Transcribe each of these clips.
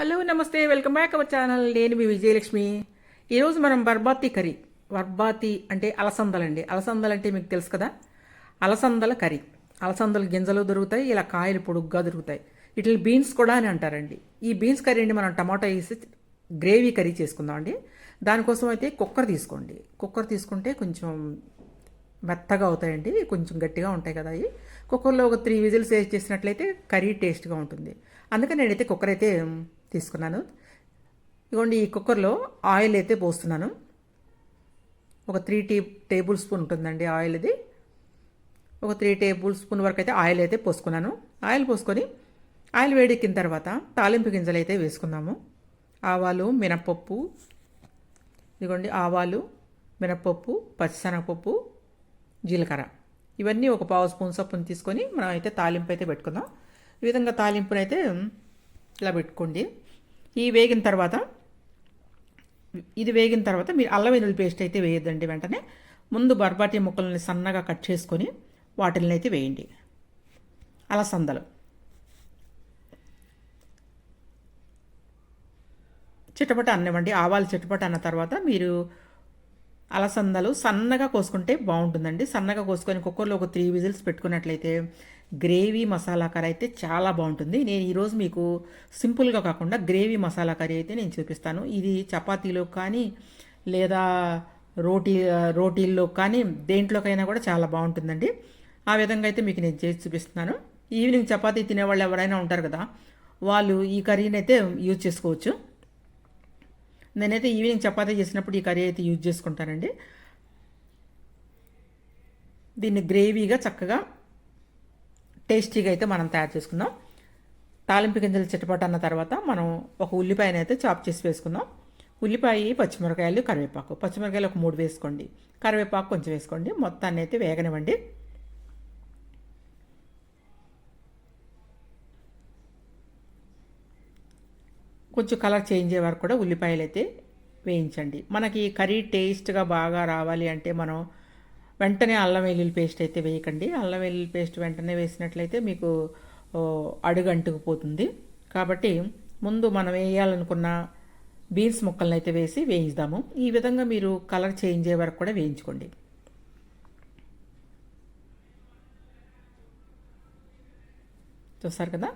Hello నమస్తే welcome back our channel. నేను మీ విజయలక్ష్మి. ఈరోజు మనం బర్బాతి కర్రీ. బర్బాతి అంటే అలసందలండి అలసందలు అంటే మీకు తెలుసు కదా? అలసందల కర్రీ. అలసందలు గింజలు దొరుకుతాయి ఇలా కాయలు పొడుగ్గా దొరుకుతాయి. వీటిని బీన్స్ కూడా అని అంటారండి. ఈ బీన్స్ కర్రీని మనం టమాటా వేసి గ్రేవీ కర్రీ చేసుకుందామండి దానికోసం అయితే కుక్కర్ తీసుకోండి. కుక్కర్ తీసుకుంటే కొంచెం మెత్తగా అవుతాయండి. కొంచెం గట్టిగా ఉంటాయి కదా అవి. కుక్కర్లో ఒక త్రీ విజిల్స్ వేసి చేసినట్లయితే కర్రీ టేస్ట్గా ఉంటుంది. అందుకని నేనైతే కుక్కర్ అయితే తీసుకున్నాను. ఇదిగోండి ఈ కుక్కర్లో ఆయిల్ అయితే పోస్తున్నాను. ఒక త్రీ టీ టేబుల్ స్పూన్ ఉంటుందండి ఆయిల్ ఇది ఒక త్రీ టేబుల్ స్పూన్ వరకు అయితే ఆయిల్ అయితే పోసుకున్నాను. ఆయిల్ పోసుకొని ఆయిల్ వేడెక్కిన తర్వాత తాలింపు గింజలు అయితే వేసుకుందాము. ఆవాలు మినప్పప్పు ఇదిగోండి ఆవాలు మినప్పప్పు పచ్చిశనగపప్పు జీలకర్ర. ఇవన్నీ ఒక పావు స్పూన్ సొప్పును తీసుకొని మనం అయితే తాలింపు అయితే పెట్టుకుందాం. ఈ విధంగా తాలింపునైతే ఇలా పెట్టుకోండి. ఈ వేగిన తర్వాత ఇది వేగిన తర్వాత మీరు అల్లం వెల్లుల్లి పేస్ట్ అయితే వేయద్దండి వెంటనే. ముందు బర్బాటి ముక్కల్ని సన్నగా కట్ చేసుకొని వాటిల్ని అయితే వేయండి. అలసందలు చిటపట అన్నవండి ఆవాలు చిటపట అన్న తర్వాత మీరు అలసందలు సన్నగా కోసుకుంటే బాగుంటుందండి. సన్నగా కోసుకొని కుక్కర్లో ఒక త్రీ విజిల్స్ పెట్టుకున్నట్లయితే గ్రేవీ మసాలా కర్రీ అయితే చాలా బాగుంటుంది. నేను ఈరోజు మీకు సింపుల్గా కాకుండా గ్రేవీ మసాలా కర్రీ అయితే నేను చూపిస్తాను. ఇది చపాతీలో కానీ లేదా రోటీ రోటీల్లో కానీ దేంట్లోకైనా కూడా చాలా బాగుంటుందండి. ఆ విధంగా అయితే మీకు నేను చేసి చూపిస్తున్నాను. ఈవినింగ్ చపాతీ తినేవాళ్ళు ఎవరైనా ఉంటారు కదా వాళ్ళు ఈ కర్రీని అయితే యూజ్ చేసుకోవచ్చు. నేనైతే ఈవినింగ్ చపాతీ చేసినప్పుడు ఈ కర్రీ అయితే యూజ్ చేసుకుంటానండి. దీన్ని గ్రేవీగా చక్కగా టేస్టీగా అయితే మనం తయారు చేసుకుందాం. తాలింపు గింజలు చిట్టపట అన్న తర్వాత మనం ఒక ఉల్లిపాయను అయితే చాప్ చేసి వేసుకుందాం. ఉల్లిపాయ పచ్చిమిరకాయలు కరివేపాకు. పచ్చిమిరకాయలు ఒక మూడు వేసుకోండి. కరివేపాకు కొంచెం వేసుకోండి. మొత్తాన్ని అయితే వేగనివ్వండి. కొంచెం కలర్ చేంజ్ అయ్యే వరకు కూడా ఉల్లిపాయలు అయితే వేయించండి. మనకి కర్రీ టేస్ట్గా బాగా రావాలి అంటే మనం వెంటనే అల్లం వెల్లుల్లి పేస్ట్ అయితే వేయకండి. అల్లం వెల్లుల్లి పేస్ట్ వెంటనే వేసినట్లయితే మీకు అడుగు అంటుకుపోతుంది. కాబట్టి ముందు మనం వేయాలనుకున్న బీన్స్ ముక్కలను అయితే వేసి వేయిద్దాము. ఈ విధంగా మీరు కలర్ చేంజ్ అయ్యే వరకు కూడా వేయించుకోండి. చూస్తారు కదా?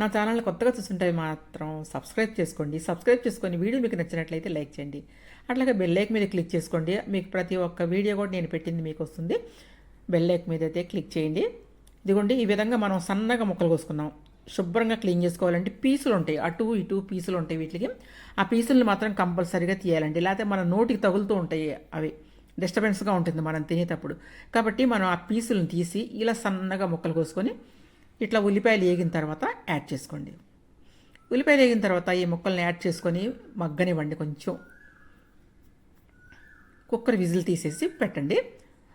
నా ఛానల్ కొత్తగా చూస్తుంటే మాత్రం సబ్స్క్రైబ్ చేసుకోండి. సబ్స్క్రైబ్ చేసుకొని వీడియో మీకు నచ్చినట్లయితే లైక్ చేయండి. అట్లాగే బెల్ లైక్ మీద క్లిక్ చేసుకోండి. మీకు ప్రతి ఒక్క వీడియో కూడా నేను పెట్టింది మీకు వస్తుంది బెల్ లైక్ మీద అయితే క్లిక్ చేయండి. ఇదిగోండి ఈ విధంగా మనం సన్నగా ముక్కలు కోసుకుందాం. శుభ్రంగా క్లీన్ చేసుకోవాలంటే పీసులు ఉంటాయి. అటు ఇటు పీసులు ఉంటాయి వీటికి. ఆ పీసులను మాత్రం కంపల్సరీగా తీయాలండి. లేకపోతే మన నోటికి తగులుతూ ఉంటాయి అవి. డిస్టర్బెన్స్గా ఉంటుంది మనం తినేటప్పుడు. కాబట్టి మనం ఆ పీసులను తీసి ఇలా సన్నగా ముక్కలు కోసుకొని ఇట్లా ఉల్లిపాయలు వేగిన తర్వాత యాడ్ చేసుకోండి. ఉల్లిపాయలు వేగిన తర్వాత ఈ ముక్కల్ని యాడ్ చేసుకొని మగ్గనివ్వండి కొంచెం. కుక్కర్ విజిల్ తీసేసి పెట్టండి.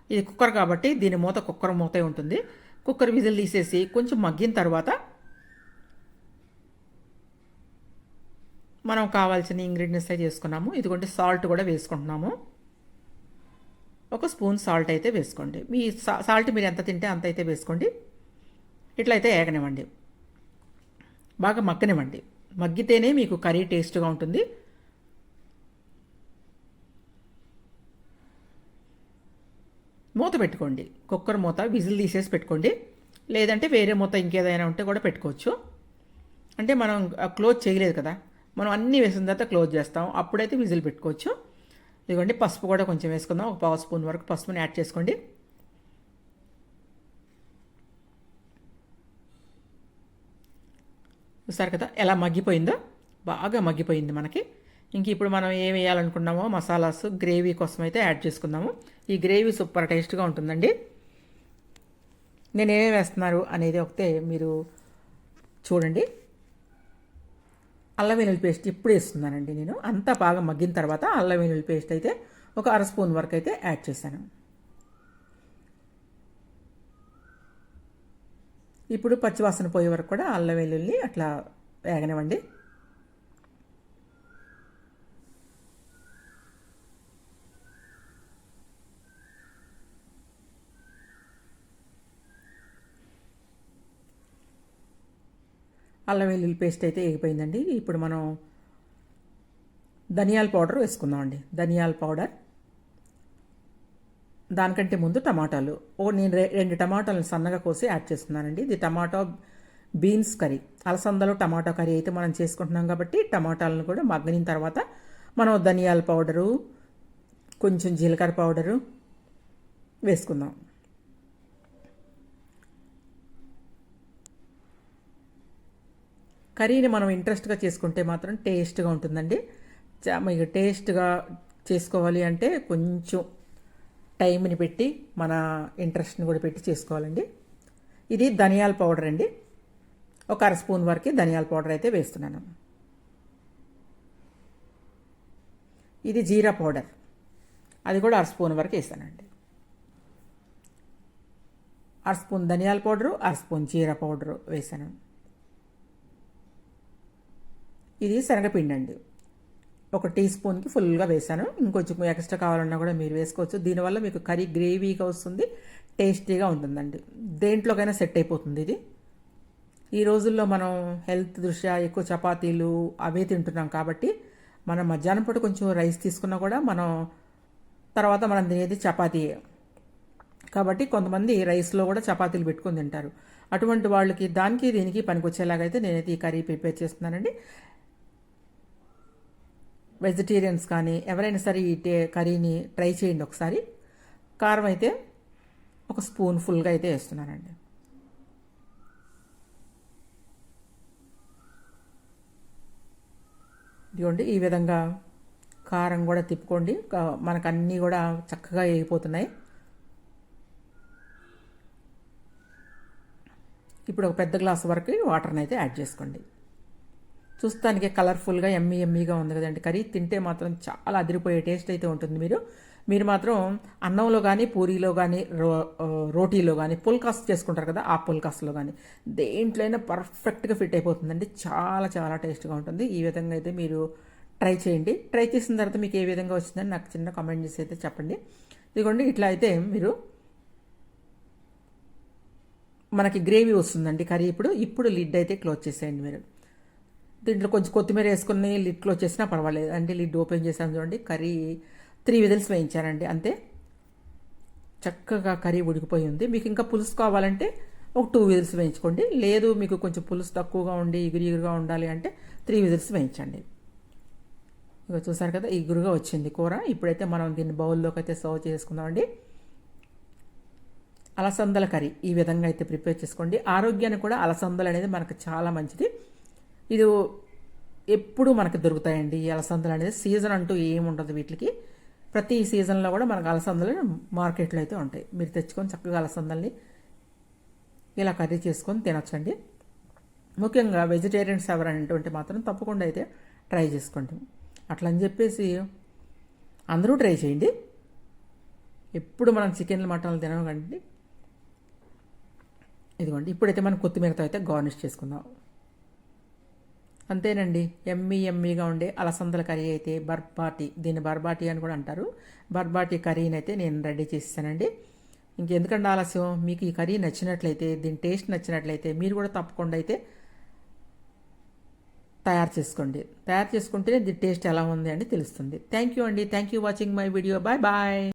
ఇది కుక్కర్ కాబట్టి దీని మూత కుక్కర్ మూత ఉంటుంది. కుక్కర్ విజిల్ తీసేసి కొంచెం మగ్గిన తర్వాత మనం కావాల్సిన ఇంగ్రీడియంట్స్ అయితే చేసుకున్నాము. ఇదిగోండి సాల్ట్ కూడా వేసుకుంటున్నాము. ఒక స్పూన్ సాల్ట్ అయితే వేసుకోండి. మీ సాల్ట్ మీరు ఎంత తింటే అంత అయితే వేసుకోండి. ఇట్లయితే ఏగనివ్వండి. బాగా మగ్గనివ్వండి. మగ్గితేనే మీకు కర్రీ టేస్ట్గా ఉంటుంది. మూత పెట్టుకోండి. కుక్కర్ మూత విజిల్ తీసేసి పెట్టుకోండి. లేదంటే వేరే మూత ఇంకేదైనా ఉంటే కూడా పెట్టుకోవచ్చు. అంటే మనం క్లోజ్ చేయలేదు కదా. మనం అన్నీ వేసిన తర్వాత క్లోజ్ చేస్తాం. అప్పుడైతే విజిల్ పెట్టుకోవచ్చు. ఇదిగోండి పసుపు కూడా కొంచెం వేసుకుందాం. ఒక పావు స్పూన్ వరకు పసుపుని యాడ్ చేసుకోండి. చూస్తారు కదా ఎలా మగ్గిపోయిందో? బాగా మగ్గిపోయింది మనకి. ఇంక ఇప్పుడు మనం ఏం వేయాలనుకున్నామో మసాలాస్ గ్రేవీ కోసం అయితే యాడ్ చేసుకుందాము. ఈ గ్రేవీ సూపర్ టేస్ట్గా ఉంటుందండి. నేను ఏమేమి వేస్తున్నారు అనేది ఒకటే మీరు చూడండి. అల్లం వెల్లుల్లి పేస్ట్ ఇప్పుడు వేస్తున్నానండి నేను. అంతా బాగా మగ్గిన తర్వాత అల్లం వెల్లుల్లి పేస్ట్ అయితే ఒక అర స్పూన్ వరకు అయితే యాడ్ చేశాను. ఇప్పుడు పచ్చివాసన పోయే వరకు కూడా అల్లం వెల్లుల్లి అట్లా వేగనివ్వండి. అల్లం వెల్లుల్లి పేస్ట్ అయితే వేగిపోయిందండి ఇప్పుడు మనం ధనియాల పౌడర్ వేసుకుందామండి. ధనియాల పౌడర్. దానికంటే ముందు టమాటాలు. ఓ నేను రె- రెండు టమాటాలను సన్నగా కోసి యాడ్ చేస్తున్నానండి ఇది టమాటో బీన్స్ కర్రీ. అలసందలో టమాటో కర్రీ అయితే మనం చేసుకుంటున్నాం కాబట్టి టమాటాలను కూడా మగ్గనిన తర్వాత మనం ధనియాల పౌడరు కొంచెం జీలకర్ర పౌడరు వేసుకుందాం. కర్రీని మనం ఇంట్రెస్ట్గా చేసుకుంటే మాత్రం టేస్ట్గా ఉంటుందండి. చా- మీకు టేస్ట్గా చేసుకోవాలి అంటే కొంచెం టైంని పెట్టి మన ఇంట్రెస్ట్ని కూడా పెట్టి చేసుకోవాలండి. ఇది ధనియాల పౌడర్ అండి. ఒక అర స్పూన్ వరకు ధనియాల పౌడర్ అయితే వేస్తున్నాను. ఇది జీరా పౌడర్. అది కూడా అర స్పూన్ వరకు వేస్తానండి అర స్పూన్ ధనియాల పౌడరు అర స్పూన్ జీరా పౌడరు వేసాను. ఇది శనగపిండి అండి ఒక టీ స్పూన్కి ఫుల్గా వేసాను ఇంకొంచెం ఎక్స్ట్రా కావాలన్నా కూడా మీరు వేసుకోవచ్చు. దీనివల్ల మీకు కర్రీ గ్రేవీగా వస్తుంది టేస్టీగా ఉంటుందండి. దేంట్లోకైనా సెట్ అయిపోతుంది ఇది. ఈ రోజుల్లో మనం హెల్త్ దృష్ట్యా ఎక్కువ చపాతీలు అవే తింటున్నాం కాబట్టి మనం మధ్యాహ్నం పూట కొంచెం రైస్ తీసుకున్నా కూడా మనం తర్వాత మనం తినేది చపాతీ. కాబట్టి కొంతమంది రైస్లో కూడా చపాతీలు పెట్టుకొని తింటారు. అటువంటి వాళ్ళకి దానికి దీనికి పనికొచ్చేలాగైతే నేనైతే ఈ కర్రీ ప్రిపేర్ చేస్తున్నానండి. వెజిటేరియన్స్ కానీ ఎవరైనా సరే ఈ టే కర్రీని ట్రై చేయండి ఒకసారి. కారం అయితే ఒక స్పూన్ ఫుల్గా అయితే వేస్తున్నానండి. ఇదిగోండి ఈ విధంగా కారం కూడా తిప్పుకోండి. మనకు అన్నీ కూడా చక్కగా వేగిపోతున్నాయి. ఇప్పుడు ఒక పెద్ద గ్లాస్ వరకు వాటర్ని అయితే యాడ్ చేసుకోండి. చూస్తానికి కలర్ఫుల్గా ఎమ్మీ ఎమ్మీగా ఉంది కదండి కర్రీ. తింటే మాత్రం చాలా అదిరిపోయే టేస్ట్ అయితే ఉంటుంది మీరు. మీరు మాత్రం అన్నంలో కానీ పూరీలో కానీ రో రోటీలో కానీ పుల్కాస్ చేసుకుంటారు కదా ఆ పుల్కాస్లో కానీ దేంట్లో అయినా పర్ఫెక్ట్గా ఫిట్ అయిపోతుందండి. చాలా చాలా టేస్ట్గా ఉంటుంది. ఈ విధంగా అయితే మీరు ట్రై చేయండి. ట్రై చేసిన తర్వాత మీకు ఏ విధంగా వచ్చిందని నాకు చిన్న కామెంట్ చేసి అయితే చెప్పండి. ఇదిగోండి ఇట్లా అయితే మీరు మనకి గ్రేవీ వస్తుందండి కర్రీ ఇప్పుడు. ఇప్పుడు లిడ్ అయితే క్లోజ్ చేసేయండి మీరు. దీంట్లో కొంచెం కొత్తిమీర వేసుకుని లిడ్ క్లోజ్ చేసినా పర్వాలేదు. అంటే లిడ్ ఓపెన్ చేసాను చూడండి. కర్రీ త్రీ విజిల్స్ వేయించానండి అంతే. చక్కగా కర్రీ ఉడికిపోయి ఉంది. మీకు ఇంకా పులుసు కావాలంటే ఒక టూ విజిల్స్ వేయించుకోండి. లేదు మీకు కొంచెం పులుసు తక్కువగా ఉండి ఇగురు ఇగురుగా ఉండాలి అంటే త్రీ విజిల్స్ వేయించండి. ఇక చూసారు కదా ఇగురుగా వచ్చింది కూర. ఇప్పుడైతే మనం దీన్ని బౌల్లోకి అయితే సర్వ్ చేసుకుందామండి అలసందల కర్రీ ఈ విధంగా అయితే ప్రిపేర్ చేసుకోండి. ఆరోగ్యానికి కూడా అలసందలు అనేది మనకు చాలా మంచిది. ఇది ఎప్పుడు మనకు దొరుకుతాయండి ఈ అలసందలు అనేది? సీజన్ అంటూ ఏముండదు వీటికి. ప్రతి సీజన్లో కూడా మనకు అలసందలు మార్కెట్లో అయితే ఉంటాయి. మీరు తెచ్చుకొని చక్కగా అలసందల్ని ఇలా కర్రీ చేసుకొని తినొచ్చండి. ముఖ్యంగా వెజిటేరియన్స్ ఎవరైనటువంటి మాత్రం తప్పకుండా అయితే ట్రై చేసుకోండి. అట్లా అని చెప్పేసి అందరూ ట్రై చేయండి. ఎప్పుడు మనం చికెన్లు మటన్లు తినము కండి. ఇదిగోండి ఇప్పుడైతే మనం కొత్తిమీరతో అయితే గార్నిష్ చేసుకుందాం. అంతేనండి. ఎమ్మీ ఎమ్మీగా ఉండే అలసందల కర్రీ అయితే బర్బాటి దీన్ని బర్బాటి అని కూడా అంటారు. బర్బాటి కర్రీని అయితే నేను రెడీ చేస్తానండి ఇంకెందుకంటే ఆలస్యం? మీకు ఈ కర్రీ నచ్చినట్లయితే దీని టేస్ట్ నచ్చినట్లయితే మీరు కూడా తప్పకుండా అయితే తయారు చేసుకోండి. తయారు చేసుకుంటేనే దీని టేస్ట్ ఎలా ఉంది అని తెలుస్తుంది. థ్యాంక్ యూ అండి. Thank you watching my video. Bye bye.